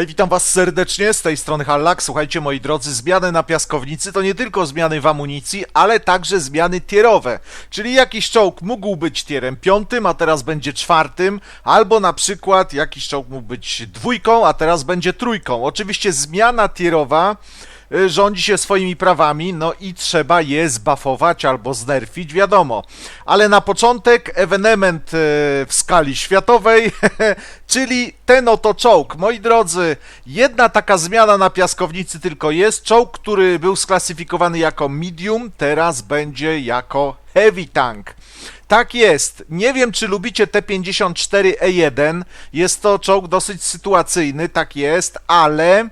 Hej, witam was serdecznie, z tej strony Hallak. Słuchajcie, moi drodzy, zmiany na piaskownicy to nie tylko zmiany w amunicji, ale także zmiany tierowe. Czyli jakiś czołg mógł być tierem piątym, a teraz będzie czwartym, albo na przykład jakiś czołg mógł być dwójką, a teraz będzie trójką. Oczywiście zmiana tierowa rządzi się swoimi prawami, no i trzeba je zbafować albo znerfić, wiadomo. Ale na początek ewenement y, w skali światowej, czyli ten oto czołg. Moi drodzy, jedna taka zmiana na piaskownicy tylko jest. Czołg, który był sklasyfikowany jako medium, teraz będzie jako heavy tank. Tak jest. Nie wiem, czy lubicie T-54E1. Jest to czołg dosyć sytuacyjny, tak jest, ale e,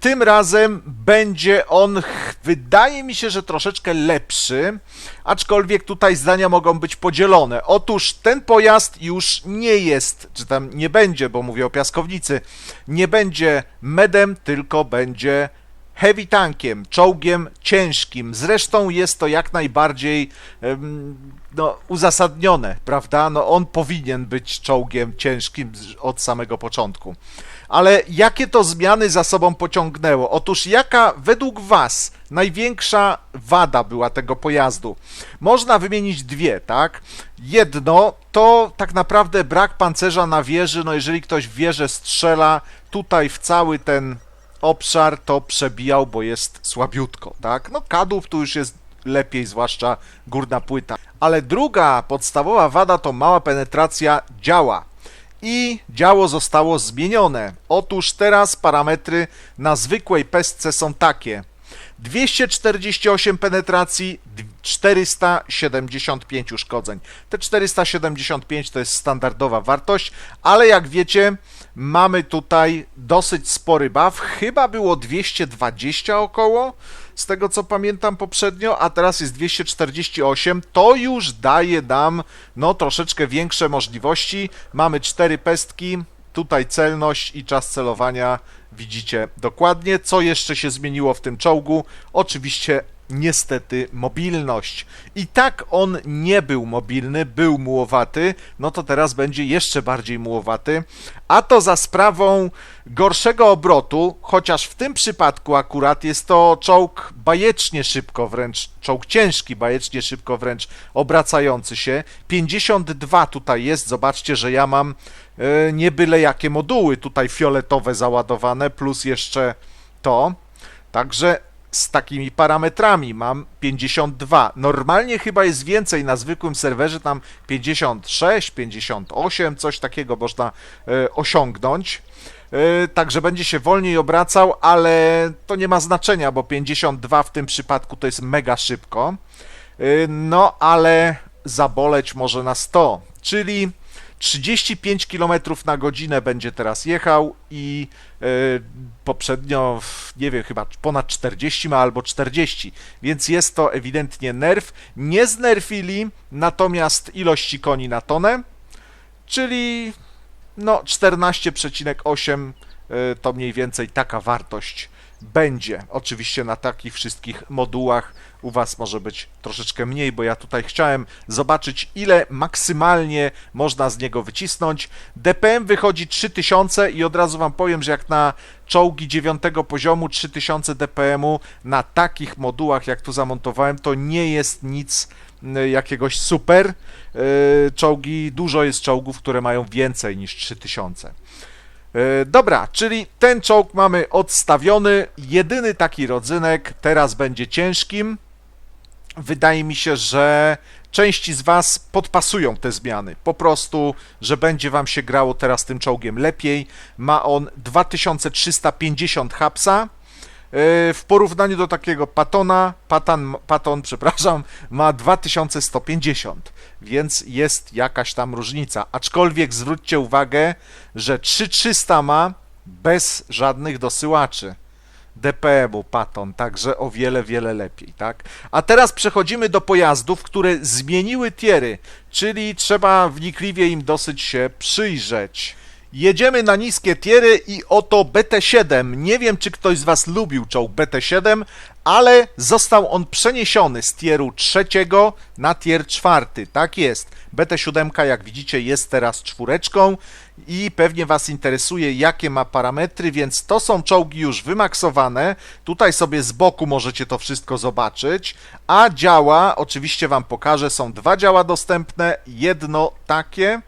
tym razem będzie on, wydaje mi się, że troszeczkę lepszy, aczkolwiek tutaj zdania mogą być podzielone. Otóż ten pojazd już nie jest, czy tam nie będzie, bo mówię o piaskownicy, nie będzie medem, tylko będzie heavy tankiem, czołgiem ciężkim. Zresztą jest to jak najbardziej no, uzasadnione, prawda? No, on powinien być czołgiem ciężkim od samego początku. Ale jakie to zmiany za sobą pociągnęło? Otóż jaka według Was największa wada była tego pojazdu? Można wymienić dwie, tak? Jedno to tak naprawdę brak pancerza na wieży. No jeżeli ktoś w wieżę strzela tutaj w cały ten obszar, to przebijał, bo jest słabiutko, tak? No kadłub tu już jest lepiej, zwłaszcza górna płyta. Ale druga podstawowa wada to mała penetracja działa. I działo zostało zmienione. Otóż teraz parametry na zwykłej pestce są takie. 248 penetracji, d- 475 uszkodzeń. Te 475 to jest standardowa wartość, ale jak wiecie, mamy tutaj dosyć spory buff. Chyba było 220 około, z tego co pamiętam poprzednio, a teraz jest 248. To już daje nam no troszeczkę większe możliwości. Mamy cztery pestki, tutaj celność i czas celowania widzicie dokładnie. Co jeszcze się zmieniło w tym czołgu? Oczywiście niestety mobilność. I tak on nie był mobilny, był mułowaty, no to teraz będzie jeszcze bardziej mułowaty, a to za sprawą gorszego obrotu, chociaż w tym przypadku akurat jest to czołg bajecznie szybko wręcz, czołg ciężki, bajecznie szybko wręcz obracający się. 52 tutaj jest, zobaczcie, że ja mam e, nie byle jakie moduły tutaj fioletowe załadowane, plus jeszcze to. Także z takimi parametrami mam 52. Normalnie chyba jest więcej na zwykłym serwerze, tam 56, 58, coś takiego można e, osiągnąć. E, Także będzie się wolniej obracał, ale to nie ma znaczenia, bo 52 w tym przypadku to jest mega szybko. E, No, ale zaboleć może na 100, czyli 35 km na godzinę będzie teraz jechał i e, poprzednio, nie wiem, chyba ponad 40 ma albo 40, więc jest to ewidentnie nerf. Nie znerfili natomiast ilości koni na tonę, czyli no 14,8 e, to mniej więcej taka wartość będzie. Oczywiście na takich wszystkich modułach u Was może być troszeczkę mniej, bo ja tutaj chciałem zobaczyć, ile maksymalnie można z niego wycisnąć. DPM wychodzi 3000 i od razu Wam powiem, że jak na czołgi 9 poziomu 3000 DPM-u na takich modułach, jak tu zamontowałem, to nie jest nic y, jakiegoś super. Y, Czołgi, dużo jest czołgów, które mają więcej niż 3000. E, Dobra, czyli ten czołg mamy odstawiony. Jedyny taki rodzynek teraz będzie ciężkim. Wydaje mi się, że części z Was podpasują te zmiany. Po prostu, że będzie Wam się grało teraz tym czołgiem lepiej. Ma on 2350 hapsa. E, W porównaniu do takiego Patona, Patan, Paton, przepraszam, ma 2150, więc jest jakaś tam różnica. Aczkolwiek zwróćcie uwagę, że 3300 ma bez żadnych dosyłaczy. DPM-u Paton, także o wiele, wiele lepiej, tak? A teraz przechodzimy do pojazdów, które zmieniły tiery, czyli trzeba wnikliwie im dosyć się przyjrzeć. Jedziemy na niskie tiery i oto BT7. Nie wiem, czy ktoś z Was lubił czołg BT7, ale został on przeniesiony z tieru trzeciego na tier czwarty. Tak jest. BT7, jak widzicie, jest teraz czwóreczką i pewnie Was interesuje, jakie ma parametry, więc to są czołgi już wymaksowane. Tutaj sobie z boku możecie to wszystko zobaczyć, a działa, oczywiście Wam pokażę, są dwa działa dostępne, jedno takie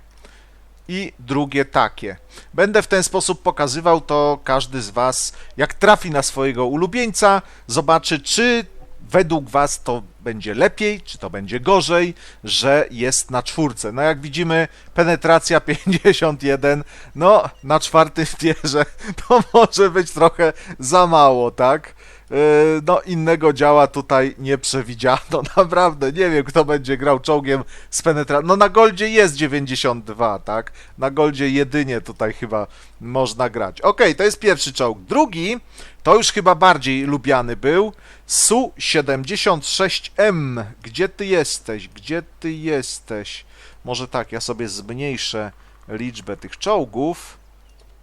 i drugie takie. Będę w ten sposób pokazywał to każdy z Was, jak trafi na swojego ulubieńca, zobaczy, czy według Was to będzie lepiej, czy to będzie gorzej, że jest na czwórce. No jak widzimy, penetracja 51, no na czwartym tierze to może być trochę za mało, tak? Yy, no innego działa tutaj nie przewidziano, naprawdę, nie wiem kto będzie grał czołgiem z penetracją, no na Goldzie jest 92, tak, na Goldzie jedynie tutaj chyba można grać. Ok, to jest pierwszy czołg. Drugi, to już chyba bardziej lubiany był, Su-76M, gdzie ty jesteś, gdzie ty jesteś? Może tak, ja sobie zmniejszę liczbę tych czołgów,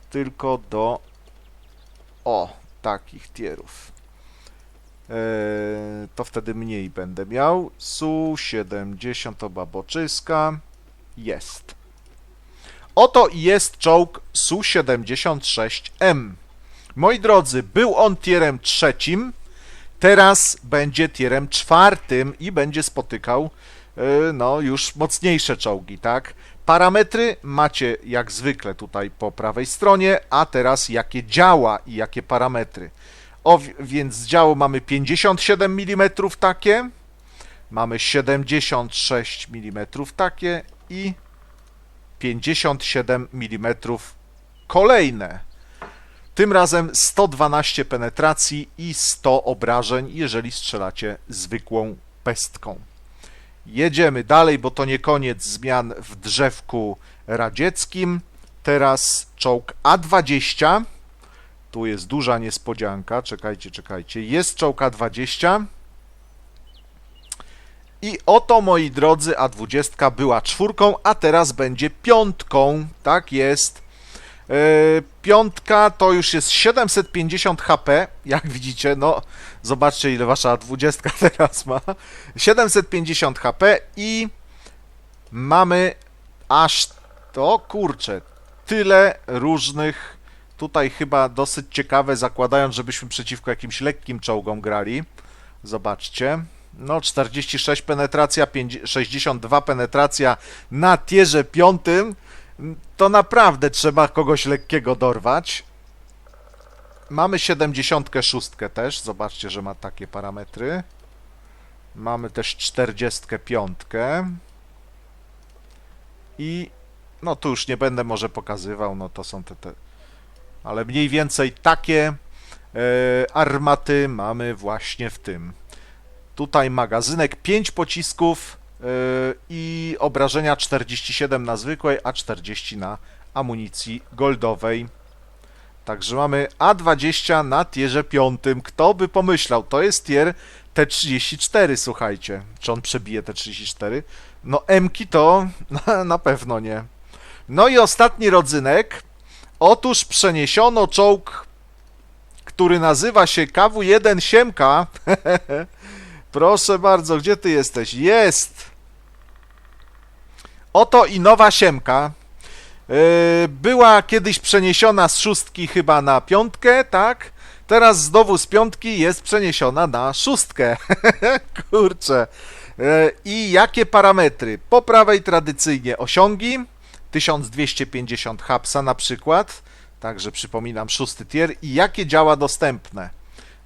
tylko do, o, takich tierów. Eee, to wtedy mniej będę miał. Su-70 to baboczyska. Jest. Oto jest czołg Su-76M. Moi drodzy, był on tierem trzecim, teraz będzie tierem czwartym i będzie spotykał e, no już mocniejsze czołgi, tak? Parametry macie jak zwykle tutaj po prawej stronie, a teraz jakie działa i jakie parametry. O, więc z działu mamy 57 mm takie, mamy 76 mm takie i 57 mm kolejne. Tym razem 112 penetracji i 100 obrażeń, jeżeli strzelacie zwykłą pestką. Jedziemy dalej, bo to nie koniec zmian w drzewku radzieckim. Teraz czołg A20 tu jest duża niespodzianka. Czekajcie, czekajcie. Jest czołg A20. I oto, moi drodzy, A20 była czwórką, a teraz będzie piątką. Tak jest. Yy, piątka to już jest 750 HP, jak widzicie, no zobaczcie ile wasza 20 teraz ma. 750 HP i mamy aż to kurczę, tyle różnych Tutaj chyba dosyć ciekawe, zakładając, żebyśmy przeciwko jakimś lekkim czołgom grali. Zobaczcie. No, 46 penetracja, 62 penetracja na tierze piątym. To naprawdę trzeba kogoś lekkiego dorwać. Mamy 76 też. Zobaczcie, że ma takie parametry. Mamy też 45. I no tu już nie będę może pokazywał, no to są te, te ale mniej więcej takie e, armaty mamy właśnie w tym. Tutaj magazynek 5 pocisków e, i obrażenia 47 na zwykłej, a 40 na amunicji goldowej. Także mamy A20 na tierze 5. Kto by pomyślał? To jest tier T34, słuchajcie. Czy on przebije T34? No M-ki to na, na pewno nie. No i ostatni rodzynek Otóż przeniesiono czołg, który nazywa się KW-1 Siemka. Proszę bardzo, gdzie ty jesteś? Jest! Oto i nowa Siemka. Yy, była kiedyś przeniesiona z szóstki chyba na piątkę, tak? Teraz znowu z piątki jest przeniesiona na szóstkę. Kurczę. Yy, I jakie parametry? Po prawej tradycyjnie osiągi. 1250 hapsa na przykład, także przypominam szósty tier i jakie działa dostępne.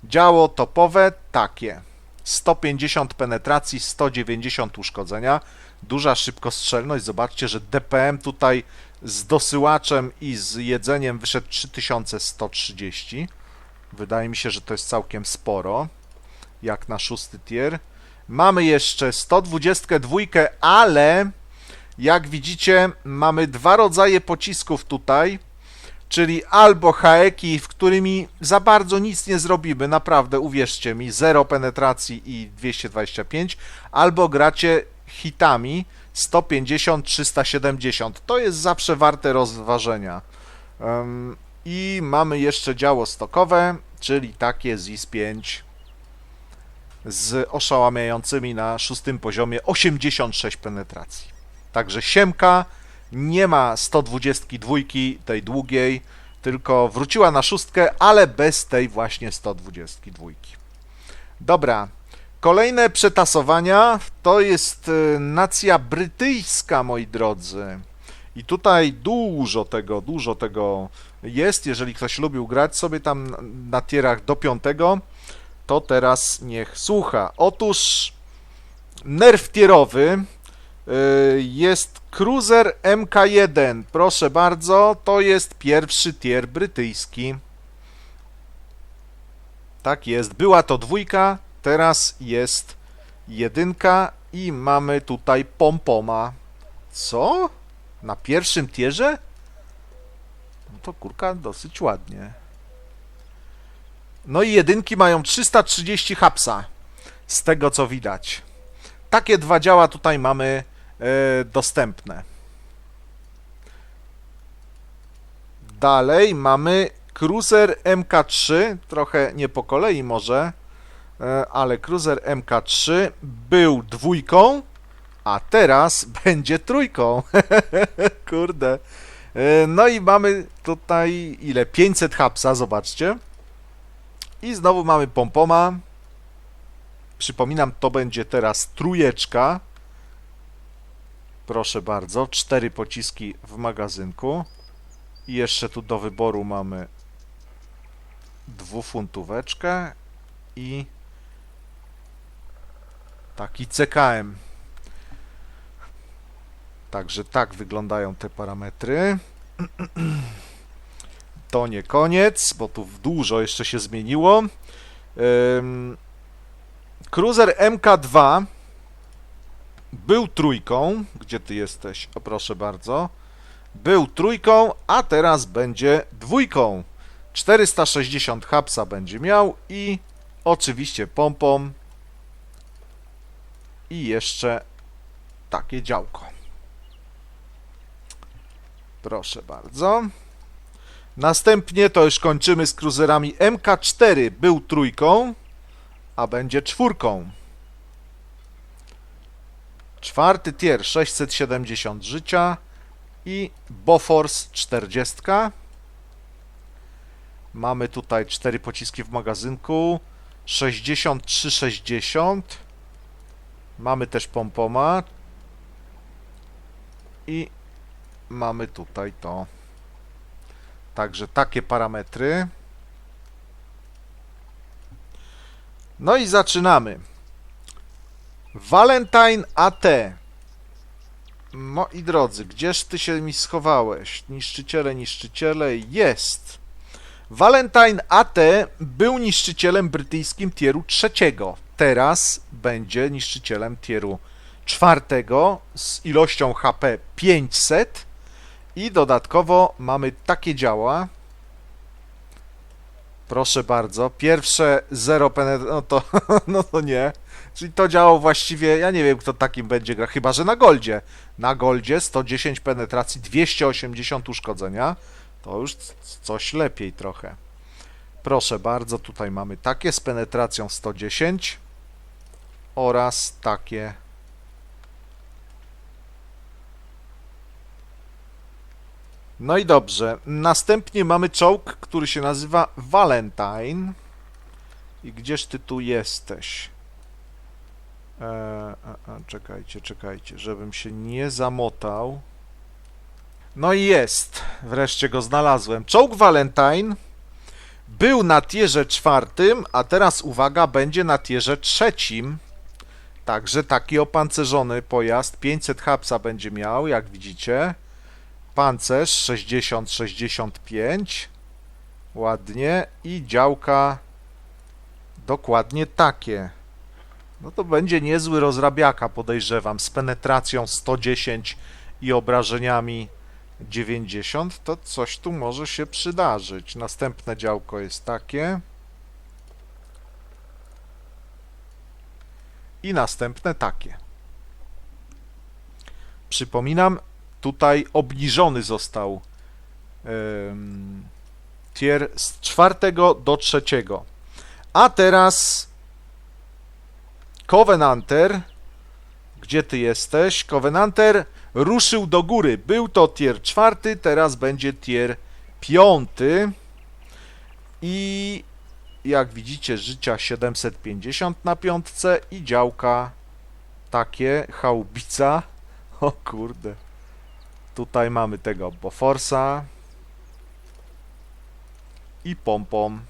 Działo topowe takie. 150 penetracji, 190 uszkodzenia, duża szybkostrzelność. Zobaczcie, że DPM tutaj z dosyłaczem i z jedzeniem wyszedł 3130. Wydaje mi się, że to jest całkiem sporo, jak na szósty tier. Mamy jeszcze 122, ale jak widzicie, mamy dwa rodzaje pocisków tutaj, czyli albo haeki, w którymi za bardzo nic nie zrobimy, naprawdę, uwierzcie mi, 0 penetracji i 225, albo gracie hitami 150, 370. To jest zawsze warte rozważenia. I mamy jeszcze działo stokowe, czyli takie ZIS-5 z oszałamiającymi na szóstym poziomie 86 penetracji. Także siemka nie ma 122 tej długiej, tylko wróciła na szóstkę, ale bez tej właśnie 122. Dobra, kolejne przetasowania to jest e, nacja brytyjska, moi drodzy. I tutaj dużo tego, dużo tego jest. Jeżeli ktoś lubił grać sobie tam na- tierach do piątego, to teraz niech słucha. Otóż nerw tierowy y, jest Cruiser MK1. Proszę bardzo, to jest pierwszy tier brytyjski. Tak jest. Była to dwójka, teraz jest jedynka i mamy tutaj pompoma. Co? Na pierwszym tierze? No to kurka dosyć ładnie. No i jedynki mają 330 hapsa, z tego co widać. Takie dwa działa tutaj mamy dostępne. Dalej mamy Cruiser MK3, trochę nie po kolei może, e, ale Cruiser MK3 był dwójką, a teraz będzie trójką. Kurde. E, No i mamy tutaj ile? 500 hapsa, zobaczcie. I znowu mamy pompoma. Przypominam, to będzie teraz trójeczka. Proszę bardzo, cztery pociski w magazynku. I jeszcze tu do wyboru mamy dwufuntóweczkę i taki CKM. Także tak wyglądają te parametry. To nie koniec, bo tu dużo jeszcze się zmieniło. Cruiser MK2 był trójką. Gdzie ty jesteś? O proszę bardzo. Był trójką, a teraz będzie dwójką. 460 hapsa będzie miał i oczywiście pompą i jeszcze takie działko. Proszę bardzo. Następnie to już kończymy z cruiserami MK4. Był trójką, a będzie czwórką. Czwarty tier 670 życia i Bofors 40. Mamy tutaj cztery pociski w magazynku. 63-60. Mamy też pompoma. I mamy tutaj to. Także takie parametry. No i zaczynamy. Valentine AT. Moi drodzy, gdzież ty się mi schowałeś? Niszczyciele, niszczyciele, jest. Valentine AT był niszczycielem brytyjskim tieru trzeciego. Teraz będzie niszczycielem tieru czwartego z ilością HP 500 i dodatkowo mamy takie działa. Proszę bardzo, pierwsze 0 penet... no to, no to nie. Czyli to działo właściwie, ja nie wiem kto takim będzie gra, chyba że na goldzie. Na goldzie 110 penetracji, 280 uszkodzenia. To już coś lepiej trochę. Proszę bardzo, tutaj mamy takie z penetracją 110 oraz takie No i dobrze. Następnie mamy czołg, który się nazywa Valentine. I gdzież ty tu jesteś? E, e, e, czekajcie, czekajcie, żebym się nie zamotał. No i jest. Wreszcie go znalazłem. Czołg Valentine był na tierze czwartym, a teraz uwaga, będzie na tierze trzecim. Także taki opancerzony pojazd 500 hapsa będzie miał, jak widzicie. Pancerz 60-65. Ładnie. I działka dokładnie takie. No to będzie niezły rozrabiaka, podejrzewam, z penetracją 110 i obrażeniami 90, to coś tu może się przydarzyć. Następne działko jest takie. I następne takie. Przypominam, tutaj obniżony został tier z czwartego do trzeciego. A teraz Covenanter. Gdzie ty jesteś? Covenanter ruszył do góry. Był to tier czwarty, teraz będzie tier piąty. I jak widzicie, życia 750 na piątce i działka takie, chałbica. O kurde. Tutaj mamy tego Boforsa i pompom.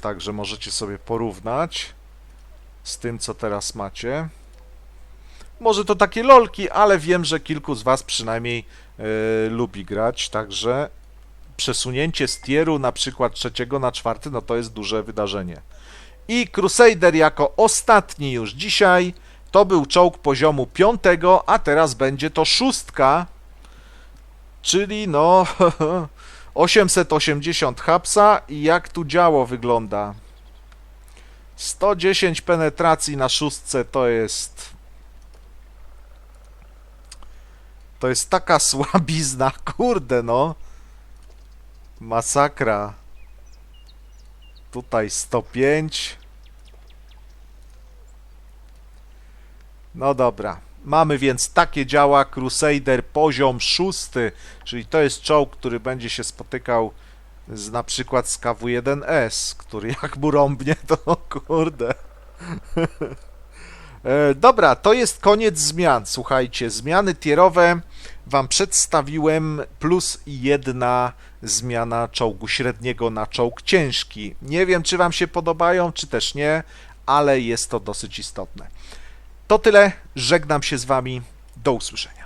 Także możecie sobie porównać z tym, co teraz macie. Może to takie lolki, ale wiem, że kilku z Was przynajmniej e, lubi grać, także przesunięcie z tieru na przykład trzeciego na czwarty, no to jest duże wydarzenie. I Crusader jako ostatni już dzisiaj, to był czołg poziomu piątego, a teraz będzie to szóstka, czyli no 880 hapsa i jak tu działo wygląda. 110 penetracji na szóstce to jest to jest taka słabizna, kurde no. Masakra. Tutaj 105. No dobra. Mamy więc takie działa Crusader poziom szósty, czyli to jest czołg, który będzie się spotykał z na przykład z KW-1S, który jak mu rąbnie, to no kurde. E, Dobra, to jest koniec zmian. Słuchajcie, zmiany tierowe Wam przedstawiłem, plus jedna zmiana czołgu średniego na czołg ciężki. Nie wiem, czy Wam się podobają, czy też nie, ale jest to dosyć istotne. To tyle. Żegnam się z Wami. Do usłyszenia.